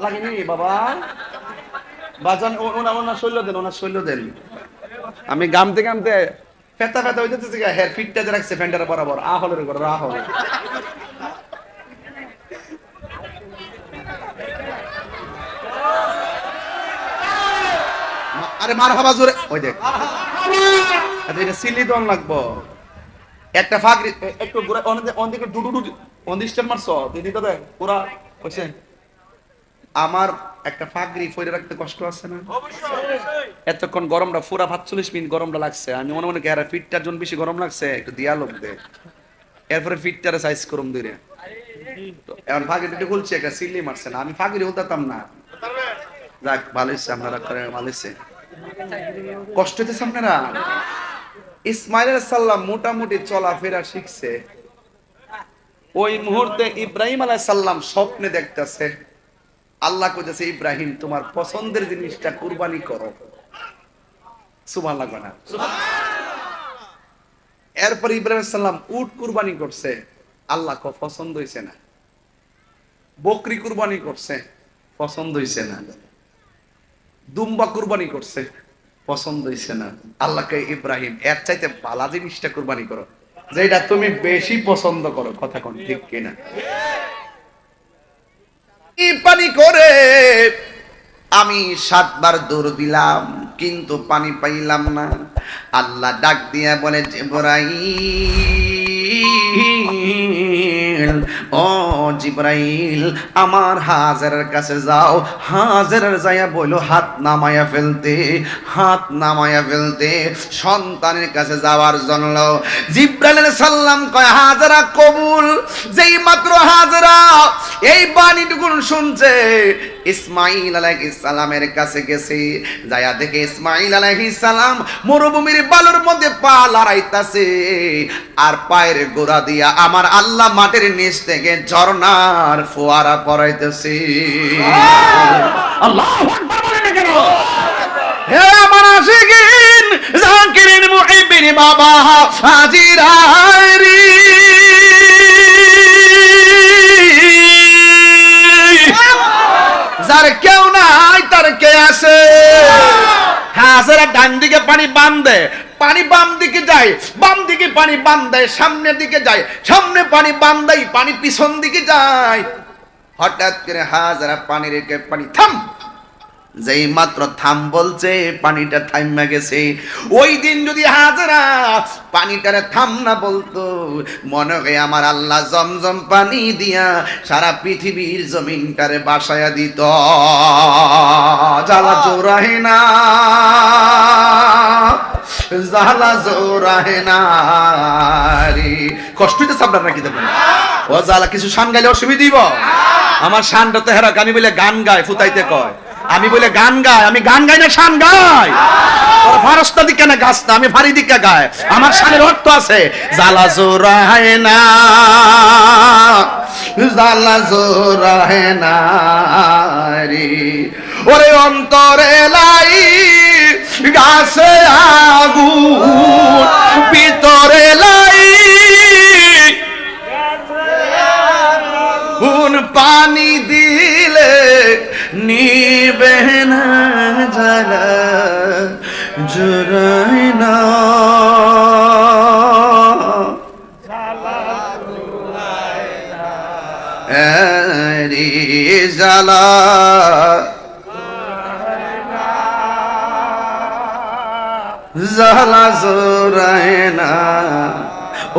লাগেনি বাবা? বাজান ওনা ওনার শৈল দেন ওনার দেন। আমি গামতে গামতে ফেতা ফেতা হইতেছে হেয়ার ফিটটা যে রাখছে ফ্যান্ডার বরাবর আ হলের উপর হল। আরে মার হাবা জোরে ওই দেখ। এটা সিলি দন লাগবো। একটা ফাঁকরি এ- একটু ঘুরে অন্দিকে ডুডু ডুডু স্টেপ মারছ দিদি তো দেখ পুরা হইছে আমার একটা ফাগরি ফইরে রাখতে কষ্ট আছে না? এতক্ষণ গরমটা পুরা পাঁচচল্লিশ মিনিট গরমটা লাগছে। আমি মনে মনে গেরা ফিটটার জন্য বেশি গরম লাগছে, একটু দিয়া লোক দে। এরপরে ফিটটারে সাইজ করুম দিরে এখন ফাগরি একটু খুলছে, একটা সিল্লি মারছে না। আমি ফাগরি না। যাক আপনারা কষ্ট হইতেছে আপনারা? ইসমাইল সাল্লাম মোটামুটি চলাফেরা শিখছে। ওই মুহূর্তে ইব্রাহিম আলাইহিস সাল্লাম স্বপ্নে দেখতেছে। আল্লাহ কইতেছে ইব্রাহিম তোমার পছন্দের জিনিসটা কুরবানি করো। সুবহান লাগবে না। এরপর ইব্রাহিম সাল্লাম উট কুরবানি করছে। আল্লাহ কো পছন্দ হইছে না। বকরি কুরবানি করছে পছন্দ হইছে না। দুম্বা কুরবানি করছে পছন্দ হইছে না। আল্লাহকে ইব্রাহিম এর চাইতে ভালো জিনিসটা কুরবানি করো। যেটা তুমি বেশি পছন্দ করো। কথা কোন ঠিক কিনা? পানি করে? আমি সাতবার দৌড় দিলাম কিন্তু পানি পাইলাম না। আল্লাহ ডাক দিয়া বলে জিব্রাইল ও জিব্রাইল, আমার হাজারের কাছে যাও। হাজারের যাইয়া হাত ফেলতে হাত ফেলতে সন্তানের কাছে যাওয়ার জন্য। জিব্রাইল সাল্লাম কয়, হাজারা কবুল, যেই মাত্র হাজারা, এই বাণীটুকুন শুনছে। ইসমাইল আলাইহিস সালামের কাছে গেছে যায়া দেখে ইসমাইল আলাইহিস সালাম মরুভূমির বালুর মধ্যে পা লড়াইতাছে, আর পায়ের গোড়া দিয়া আমার আল্লাহ মাটির নিচ থেকে ঝর্ণার ফোয়ারা পড়াইতেছে। আল্লাহু আকবার বলে হে আমার আশিকিন জাকিরিন মুহিবিন বাবা হাজিরারি যার কেউ নাই তার কে আছে? হাজারা ডান দিকে পানি বান্ধে পানি বাম দিকে যায়, বাম দিকে পানি বাম দেয় সামনের দিকে যায়, সামনে পানি বাম দেয়, পানি পিছন দিকে যায়। হঠাৎ করে হাজারা পানি রেখে পানি থাম যেই মাত্র থাম বলছে, পানিটা থাইমা গেছে। ওই দিন যদি হাজারা পানিটারে থাম না বলতো, মনে হয় আমার আল্লাহ জমজম পানি দিয়া সারা পৃথিবীর জমিনটারে বাসায়া দিত। জ্বালা জোরাহে না। জ্বালা জোরাহে না রে। কষ্ট হইতেছে আপনার নাকি দেখুন ও জ্বালা, কিছু শান গাইলে অসুবিধা দিব আমার শানটা তো হেরাক আমি বলে গান গায়, ফুতাইতে কয়। আমি বলে গান গাই, আমি গান গাই না, শান গাই। ফারস্তা দিকে না গাছ না, আমি ফারি দিকে গায় আমার শানের অর্থ আছে জ্বালা জোরায় না। জ্বালা জোরায় না রে। ওরে অন্তরে লাই, গাছে আগুন। নিবে না জ্বালা জোরাই না জ্বালা জ্বালা জোরাই না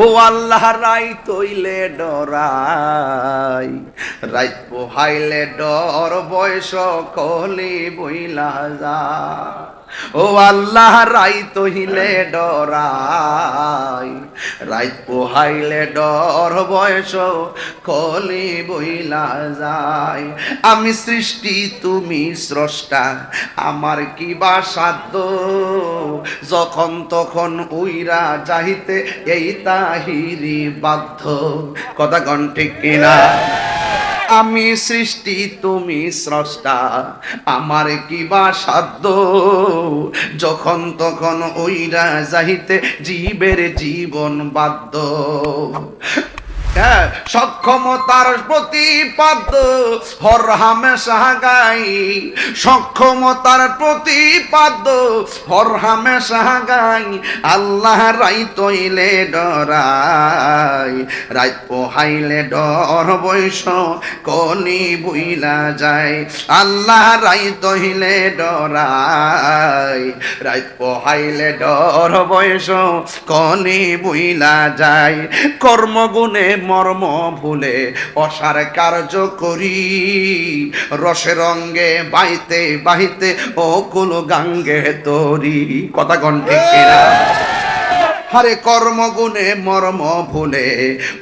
ও আল্লাহ রাই তৈলে ডরাই। রাইত পোহাইলে ডর বয়স কলি বইলা যা ও আল্লাহ রাই তহিলে ডরাই। রাইত পোহাইলে ডর বয়স কলি বইলা যায়। আমি সৃষ্টি, তুমি স্রষ্টা, আমার কি বা সাধ্য? যখন তখন উইরা যাইতে এই তাহিরি বাধ্য। কথা কন ঠিক কিনা? আমি সৃষ্টি, তুমি স্রষ্টা। আমার কি বা সাধ্য? যখন তখন ওইরা যাইতে জীবের জীবন বাধ্য। সক্ষমতার প্রতিপাদ্য হর হামেশা গাই। সক্ষমতার প্রতিপাদ্য হর হামেশা গাই। আল্লাহ রাই তৈলে ডরাই। রাত পোহাইলে ডর বৈশ কলি বুইলা যায়। আল্লাহ রাই তৈলে ডরাই। রাত পোহাইলে ডর বৈশ কলি বুইলা যায়। কর্মগুণে মর্ম ভুলে অসার কার্য করি। রসে রঙ্গে বাইতে বাহিতে ও কুল গাঙ্গে তরি। কথা কণ্ঠে কেরা হারে কর্মগুণে মর্ম ভুলে,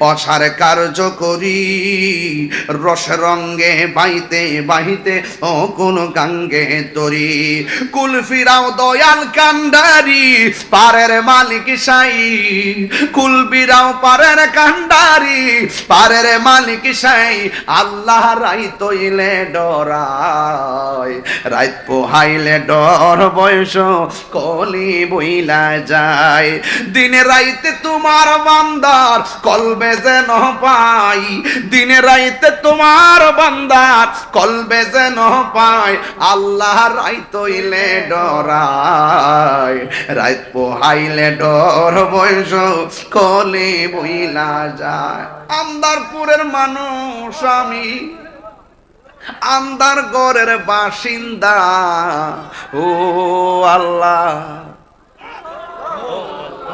অসার কার্য করি। রস রঙ্গে বাইতে বাহিতে ও কোন গাঙ্গে তরি। কুল ফিরাও দয়াল কান্ডারি পারের মালিক সাই। কুল বিরাও পারের কান্ডারি পারের মালিক সাই। আল্লাহ রাই তৈলে ডরায়, রাত পোহাইলে ডর বয়স কলি বইলা যায়। দিনে রাইতে তোমার বান্দার কলবে যেন পাই। দিনে রাইতে তোমার বান্দার কলবে যেন পাই। আল্লাহ রাইত হইলে ডরাই রাইত পোহাইলে ডর বয়স কলে বইলা যায়। আন্দারপুরের মানুষ আমি আন্দার গড়ের বাসিন্দা। ও আল্লাহ।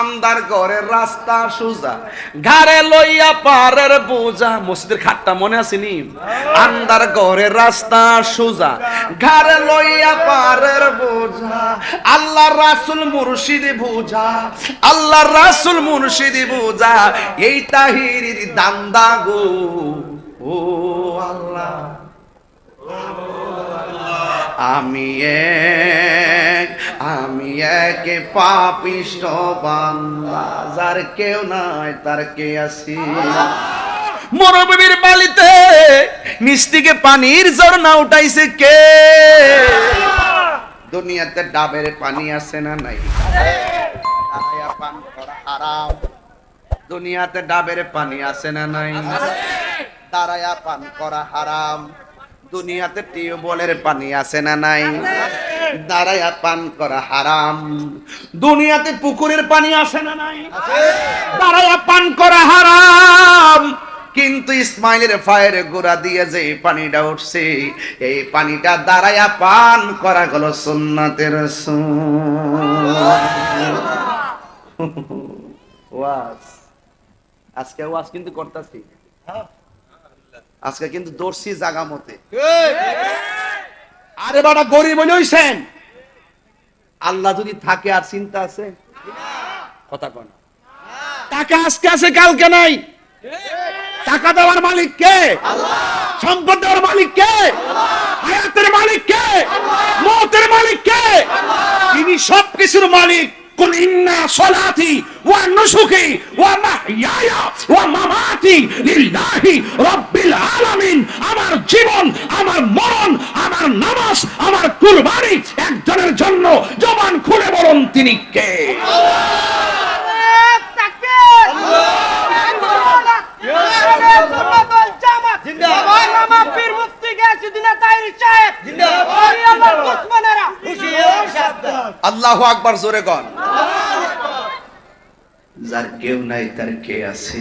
আন্দার ঘরের রাস্তা সুজা। ঘাড়ে লইয়া পারের বোঝা। মসজিদের খাটটা মনে আসেনি আন্দার ঘরের রাস্তা সুজা। ঘাড়ে লইয়া পারের বোঝা। আল্লাহ রাসুল মুর্শিদি বুঝা। আল্লাহ রাসুল মুর্শিদি বুঝা। এই তাহিরির দান্দা গো ও আল্লাহ। আমি এক আমি এক পাপিষ্ট বান্দা যার কেউ নাই তার কে আছি? মরুভূমির বালিতে মিষ্টিকে পানির ঝর্ণা উঠাইছে কে? দুনিয়াতে ডাবের পানি আছে না নাই? পান করা হারাম। দুনিয়াতে ডাবের পানি আছে না নাই? দাঁড়াইয়া পান করা হারাম। দুনিয়াতে টিউবওয়েলের পানি আছে না নাই? দাঁড়াইয়া পান করা হারাম। দুনিয়াতে পুকুরের পানি আছে না নাই? দাঁড়াইয়া পান করা হারাম। কিন্তু ইসমাইলের ফায়ের গোড়া দিয়ে যে পানিটা উঠছে এই পানিটা দাঁড়াইয়া পান করা গেল সুন্নাতের ওয়াজ। আজকে ওয়াজ কিন্তু করতেছি। আজকে কিন্তু দর্শি জাগা মতে আরে বাবা গরিব হইছেন। আল্লাহ যদি থাকে আর চিন্তা আছে কথা কন টাকা আজকে আছে কালকে নাই। টাকা দেওয়ার মালিক কে? সম্পদ দেওয়ার মালিক কে? হায়াতের মালিক কে? মতের মালিক কে? তিনি সবকিছুর মালিক। কুল ইন্না সলাতি ওয়া নুসুকি ওয়া মাহইয়ায়া ওয়া মামাতি লিল্লাহি রাব্বিল আলামিন। আমার জীবন আমার মরণ আমার নামাজ আমার কুরবানি একজনের জন্য জবান খুলে বলুন তিনি কে? আল্লাহু আকবার। জোরে কন। যার কেউ নাই, তার কে আছে?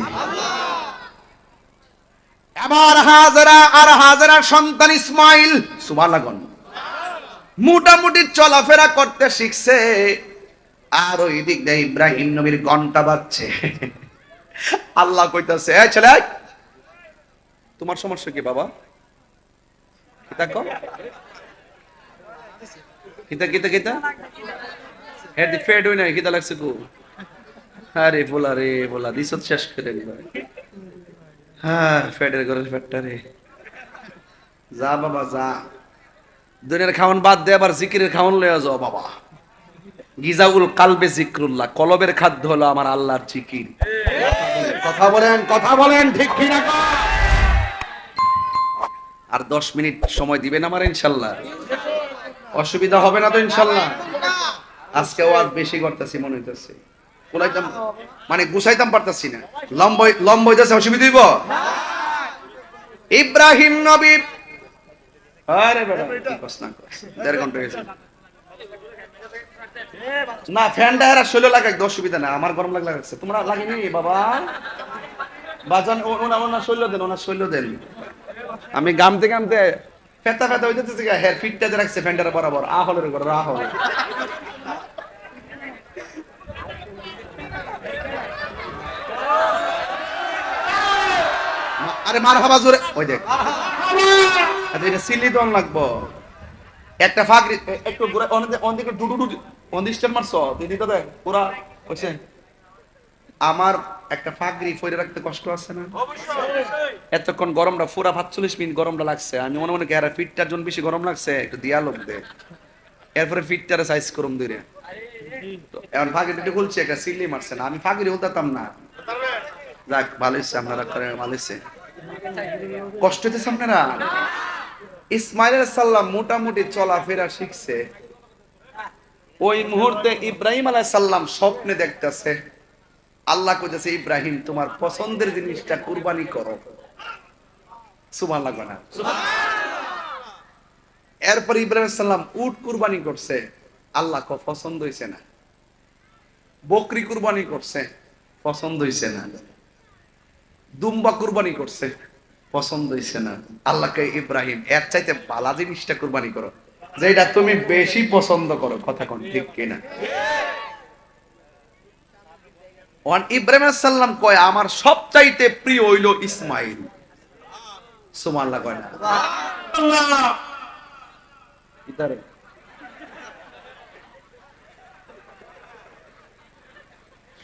এবার হাজারা আর হাজারা সন্তান ইসমাইল, সুবহানাল্লাহ, মোটামুটি চলাফেরা করতে শিখছে, আর ওই দিক দিয়ে ইব্রাহিম নবীর ঘণ্টা বাজছে। আল্লাহ কইতাছে, এই ছেলে, তোমার সমস্যা কি বাবা? কিতা কো কিতা কিতা কিতা? হেড, ফেড হই না কিতা লাগছে কো? আরে রে, বলা দিছত শেষ করে হ্যাঁ ফেডের ঘরের ফেডটা রে। যা বাবা, যা। দুনিয়ার বাদ দে, আবার জিকিরের লয়ে যাও বাবা। গিজাউল কালবে জিক্রুল্লাহ, কলবের খাদ্য হলো আমার আল্লাহর জিকির। কথা বলেন কথা বলেন, ঠিক কি না আর দশ মিনিট সময় দিবেন আমার ইনশাল্লাহ? অসুবিধা হবে না তো ইনশাল্লাহ? আজকে ওয়াজ বেশি করতেছি, মনে হইতেছে। কুলাইতাম মানে গুছাইতাম পারতাছি না। লম্বই লম্ব হইতেছে অসুবিধা হইব ইব্রাহিম নবী। আরে বেটা। দেড় ঘণ্টা হয়েছে। না ফ্যানটা এরা শৈল লাগাক অসুবিধা না আমার গরম লাগলে লাগছে। তোমরা লাগেনি বাবা। বাজান ও- ওনা ওনা শৈল দেন ওনা শৈল দেন। আমি গামতে গামতে ফেতা ফেতা হইতেছে গা হেয়ার ফিটটা যে রাখছে ফ্যানটার বরাবর আ হলের উপর রা হল আরে মার হাবা জোরে। ওই দেখ। আচ্ছা এটা সিলি দন লাগবো। একটা ফাগরি একটু ঘুরে অনেকে ডুডু ডুডু অন্দিস্টার মারছ? তুই দিতে দেখ পুরা হইছে আমার একটা ফাগরি ফইরে রাখতে কষ্ট আছে না? এতক্ষণ গরমটা পুরা পাঁচচল্লিশ মিনিট গরমটা লাগছে। আমি মনে মনে কেরা ফিটটার জন্য বেশি গরম লাগছে? একটু দিয়া লোক দে। এরপরে ফিটটারে সাইজ করুম দিরে তো এখন ফাগরিটা একটু খুলছে একটা সিলি মারছে না। আমি ফাগরি হতাম না। যাক ভালো আপনারা করে ভালো কষ্ট হইতেছে আপনারা? ইসমাইল সাল্লাম মোটামুটি চলাফেরা শিখছে। ওই মুহূর্তে ইব্রাহিম আলাহ সাল্লাম স্বপ্নে দেখতেছে, আল্লাহ কইতেছে, ইব্রাহিম, তোমার পছন্দের জিনিসটা কুরবানি করো। সুমান লাগবে না? এরপর ইব্রাহিম সাল্লাম উট কুরবানি করছে, আল্লাহ ক পছন্দ হইছে না। বকরি কুরবানি করছে, পছন্দ হইছে না। দুম্বা কুরবানি করছে। পছন্দ হইছে না। আল্লাহকে ইব্রাহিম, এর চাইতে পালা জিনিসটা কুরবানি করো। যেটা তুমি বেশি পছন্দ করো। কথা কোন, ঠিক কিনা? ওয়ান ইব্রাহিম সাল্লাম কয়, আমার সবচাইতে প্রিয় হইল ইসমাইল। সুমাল্লাহ কয় না।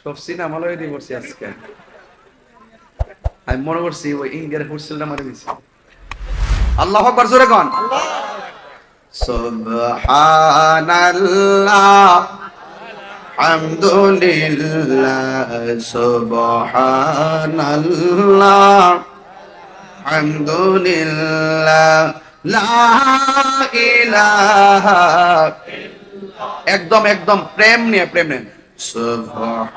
সবসি না আমালো এদি আজকে। আমি মনে করছি ওই ইন্ডিয়ার হুসেলটা মারে দিছি আল্লাহ আকবার, জোরে কন। সুবহানাল্লাহ, হামদুলিল্লাহ সুবহানাল্লাহ, হামদুলিল্লাহ, লা ইলাহা একদম একদম, প্রেম নিয়ে প্রেম নিয়ে। সুবহানাল্লাহ।